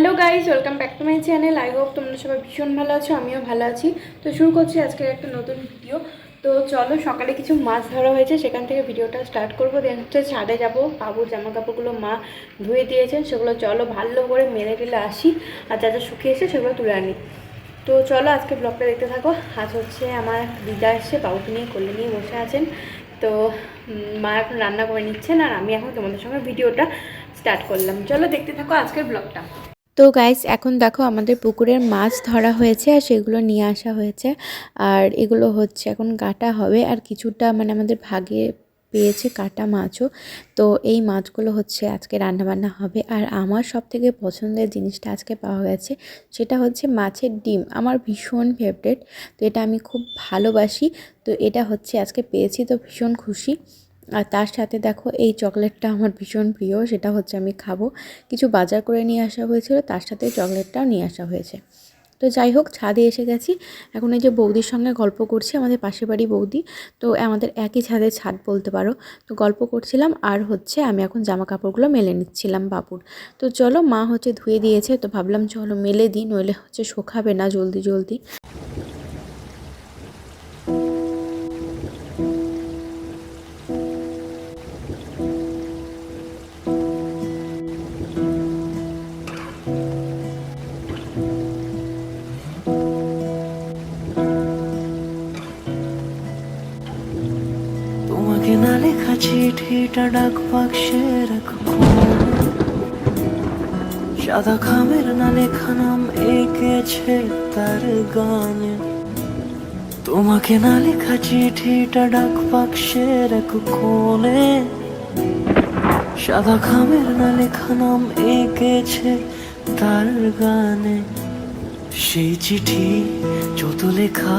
hello guys welcome back to my channel I hope তোমরা সবাই ভীষণ ভালো আছো, আমিও ভালো আছি। তো শুরু করছি আজকের একটা নতুন ভিডিও তো চলো, সকালে কিছু মাছ ধরা হয়েছে, সেখান থেকে ভিডিওটা স্টার্ট করব। দেন হচ্ছে ছাদে যাব। বাবুর জামা কাপড়গুলো মা ধুয়ে দিয়েছেন, সেগুলো চলো ভালো করে মেলে টেলে আসি। আর যা যা শুকিয়েছে সেগুলো তুলে আনি। তো চলো আজকে ব্লগটা দেখতে থাকো। আজ হচ্ছে আমার দিদা এসে বাবুকে নিয়ে কোলে নিয়ে বসে আছেন। তো মা এখন রান্না করে নিচ্ছেন, আর আমি এখন তোমাদের সঙ্গে ভিডিওটা স্টার্ট করলাম। চলো দেখতে থাকো আজকের ব্লগটা তো গাইস এখন দেখো আমাদের পুকুরের মাছ ধরা হয়েছে আর সেগুলো নিয়ে আসা হয়েছে। আর এগুলো হচ্ছে এখন কাটা হবে আর কিছুটা মানে আমাদের ভাগে পেয়েছে কাটা মাছও। তো এই মাছগুলো হচ্ছে আজকে রান্নাবান্না হবে। আর আমার সব থেকে পছন্দের জিনিসটা আজকে পাওয়া গেছে সেটা হচ্ছে মাছের ডিম। আমার ভীষণ ফেভারেট তো এটা আমি খুব ভালোবাসি। তো এটা হচ্ছে আজকে পেয়েছি তো ভীষণ খুশি। আর তার সাথে দেখো, এই চকলেটটা আমার ভীষণ প্রিয়, সেটা হচ্ছে আমি খাব। কিছু বাজার করে নিয়ে আসা হয়েছিল, তার সাথে চকলেটটাও নিয়ে আসা হয়েছে। তো যাই হোক, ছাদে এসে গেছি। এখন এই যে বৌদির সঙ্গে গল্প করছি, আমাদের পাশের বাড়ি বৌদি। তো আমাদের একই ছাদে ছাদ বলতে পারো। তো গল্প করছিলাম, আর হচ্ছে আমি এখন জামা কাপড়গুলো মেলে নিচ্ছিলাম বাবুর। তো চলো, মা হচ্ছে ধুয়ে দিয়েছে, তো ভাবলাম চলো মেলে দিই, নইলে হচ্ছে শোকাবে না জলদি জলদি। চিঠিটা ডাক বাক্সের এক কোণে। সাদা খামের না লেখা নাম এঁকেছে তার গানে। তোমাকে না লেখা চিঠিটা ডাক বাক্সের এক কোণে। সাদা খামের না লেখা নাম এঁকেছে তার গানে। সেই চিঠি যত লেখা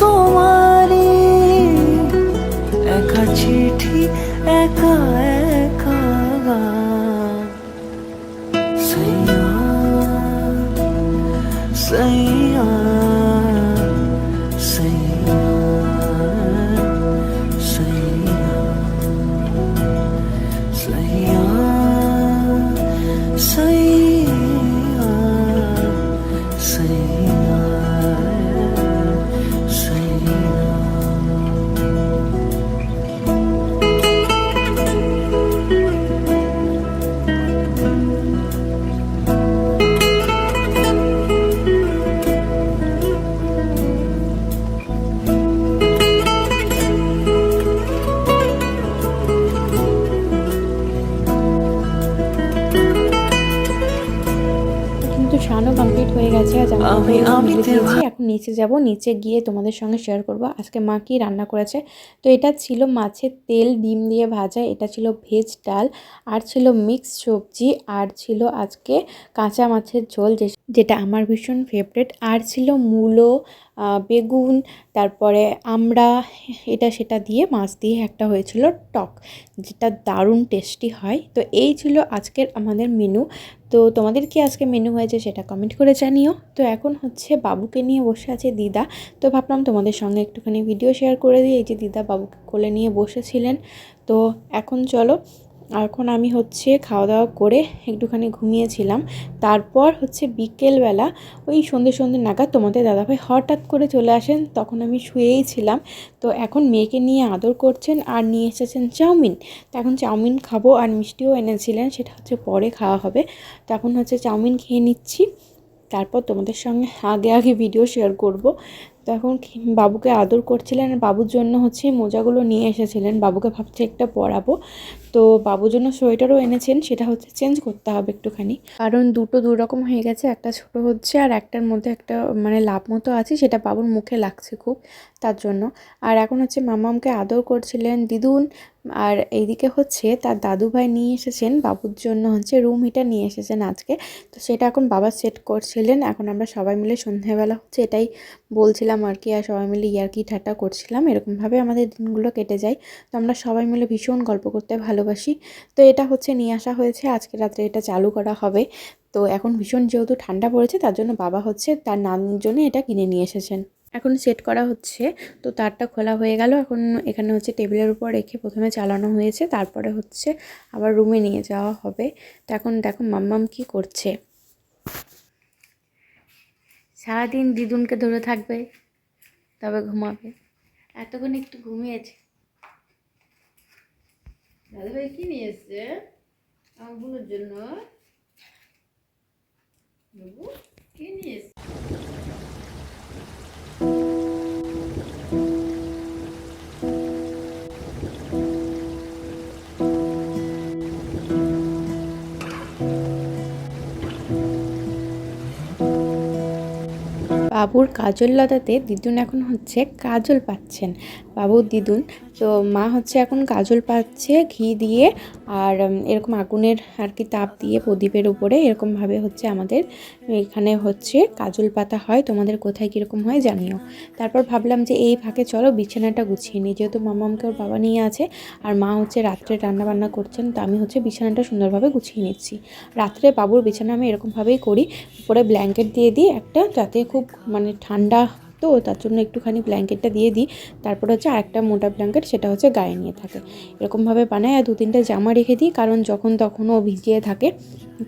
তোমারে একা চিঠি একা একা সৈয়া সৈয়া গেছে আর জামা আমি- আমি দিয়েছি এখন নিচে যাব নিচে গিয়ে তোমাদের সঙ্গে শেয়ার করব। আজকে মা কি রান্না করেছে? তো এটা ছিল মাছের তেল ডিম দিয়ে ভাজা এটা ছিল ভেজ ডাল আর ছিল মিক্স সবজি আর ছিল আজকে কাঁচা মাছের ঝোল যেটা আমার ভীষণ ফেভারেট আর ছিল মূলো বেগুন তারপরে আমরা এটা সেটা দিয়ে মাছ দিয়ে একটা হয়েছিল টক যেটা দারুণ টেস্টি হয়। তো এই ছিল আজকের আমাদের মেনু তো তোমাদের কি আজকে মেনু হয়েছে সেটা কমেন্ট করে জানিও। তো এখন হচ্ছে বাবুকে নিয়ে বসে আছে দিদা। তো ভাবলাম তোমাদের সঙ্গে একটুখানি ভিডিও শেয়ার করে দিই। এই যে দিদা বাবুকে কোলে নিয়ে বসেছিলেন। তো এখন চলো এখন আমি হচ্ছে খাওয়া দাওয়া করে একটুখানি ঘুমিয়েছিলাম। তারপর হচ্ছে বিকেলবেলা ওই সন্ধ্যে সন্ধ্যে নাগাদ তোমাদের দাদাভাই হঠাৎ করে চলে আসেন, তখন আমি শুয়েই ছিলাম। তো এখন মেয়েকে নিয়ে আদর করছেন আর নিয়ে এসেছেন চাউমিন। তো এখন চাউমিন খাব আর মিষ্টিও এনেছিলেন, সেটা হচ্ছে পরে খাওয়া হবে। তো এখন হচ্ছে চাউমিন খেয়ে নিচ্ছি। তারপর তোমাদের সঙ্গে আগে আগে ভিডিও শেয়ার করব। তো এখন বাবুকে আদর করছিলেন আর বাবুর জন্য হচ্ছে মোজাগুলো নিয়ে এসেছিলেন। বাবুকে ভাবছে একটা পরাবো। তো বাবুর জন্য সোয়েটারও এনেছেন, সেটা হচ্ছে চেঞ্জ করতে হবে একটুখানি। কারণ দুটো দু রকম হয়ে গেছে, একটা ছোট হচ্ছে আর একটার মধ্যে একটা মানে লাভ মতো আছে, সেটা বাবুর মুখে লাগছে খুব তার জন্য। আর এখন হচ্ছে মামামকে আদর করছিলেন, দিদুন আর এইদিকে হচ্ছে তার দাদু ভাই নিয়ে এসেছেন, বাবুর জন্য হচ্ছে রুম হিটার নিয়ে এসেছেন আজকে। তো সেটা এখন বাবা সেট করছিলেন, এখন আমরা সবাই মিলে সন্ধ্যাবেলা হচ্ছে এটাই বলছিলাম আর কি, আর সবাই মিলে ইয়ার্কি ঠাট্টা করছিলাম, এরকমভাবে আমাদের দিনগুলো কেটে যায়। তো আমরা সবাই মিলে ভীষণ গল্প করতে ভালোবাসি। তো এটা হচ্ছে নিয়ে আসা হয়েছে, আজকে রাত্রে এটা চালু করা হবে। তো এখন ভীষণ যেহেতু ঠান্ডা পড়েছে, তার জন্য বাবা হচ্ছে তার নানির জন্য এটা কিনে নিয়ে এসেছেন। এখন সেট করা হচ্ছে, তো তারটা খোলা হয়ে গেল। এখন এখানে হচ্ছে টেবিলের উপর রেখে প্রথমে চালানো হয়েছে, তারপরে হচ্ছে আবার রুমে নিয়ে যাওয়া হবে। তো এখন দেখো মাম্মাম কি করছে। সারাদিন দিদুনকে ধরে থাকবে, তবে ঘুমাবে। এতক্ষণ একটু ঘুমিয়েছে। দাদা ভাই কি নিয়ে এসছে? আমার জন্য। বাবুর কাজল লতাতে দিদুন এখন হচ্ছে কাজল পাচ্ছেন। বাবুর দিদুন। তো মা হচ্ছে এখন কাজল পাচ্ছে ঘি দিয়ে আর এরকম আগুনের আর কি তাপ দিয়ে প্রদীপের উপরে এরকমভাবে হচ্ছে আমাদের এখানে হচ্ছে কাজল পাতা হয়। তোমাদের কোথায় কীরকম হয় জানিও। তারপর ভাবলাম যে এই ফাঁকে চলো বিছানাটা গুছিয়ে নিই। যেহেতু মামামকে ওর বাবা নিয়ে আছে আর মা হচ্ছে রাত্রে রান্নাবান্না করছেন, তো আমি হচ্ছে বিছানাটা সুন্দরভাবে গুছিয়ে নিচ্ছি। রাত্রে বাবুর বিছানা আমি এরকমভাবেই করি। উপরে ব্ল্যাঙ্কেট দিয়ে দিই একটা, যাতে খুব মানে ঠান্ডা তো তার জন্য একটুখানি ব্ল্যাঙ্কেটটা দিয়ে দিই। তারপর হচ্ছে আরেকটা মোটা ব্ল্যাঙ্কেট, সেটা হচ্ছে গায়ে নিয়ে থাকে। এরকমভাবে বানাই আর দু তিনটে জামা রেখে দিই, কারণ যখন তখনও ভিজিয়ে থাকে,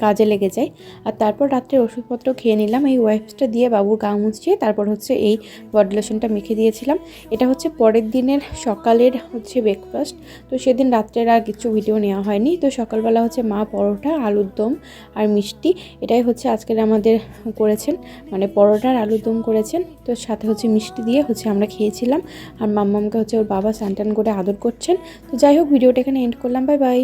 কাজে লেগে যায়। আর তারপর রাত্রে ওষুধপত্র খেয়ে নিলাম, এই ওয়াইপসটা দিয়ে বাবুর গা মুছিয়ে তারপর হচ্ছে এই বডি লোশনটা মেখে দিয়েছিলাম। এটা হচ্ছে পরের দিনের সকালের হচ্ছে ব্রেকফাস্ট তো সেদিন রাত্রের আর কিছু ভিডিও নেওয়া হয়নি। তো সকালবেলা হচ্ছে মা পরোটা, আলুর দম আর মিষ্টি, এটাই হচ্ছে আজকের আমাদের করেছেন মানে পরোটার আলুর দম করেছেন। তো সাথে হচ্ছে মিষ্টি দিয়ে হচ্ছে আমরা খেয়েছিলাম। আর মাম্মামকে হচ্ছে ওর বাবা স্যান্টান করে আদর করছেন। তো যাই হোক, ভিডিওটা এখানে এন্ড করলাম। Bye bye